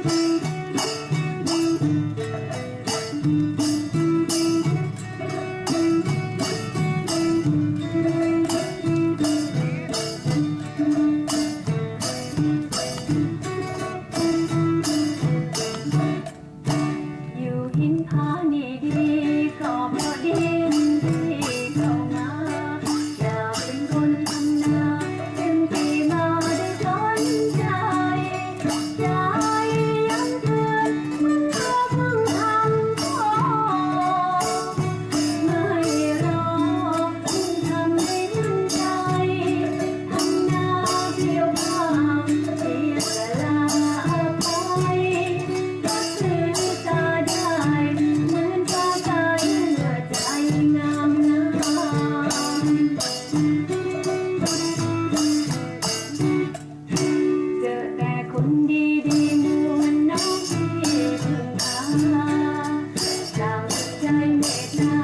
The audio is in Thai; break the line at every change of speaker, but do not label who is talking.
อยู่หินผานีดีก็พอดีที่เข้ามาอยากเป็นคนทำนาเป็นปีมาได้สนใจ คนดีๆเหมือนน้องที่เพิ่งมาจากใจเมตตา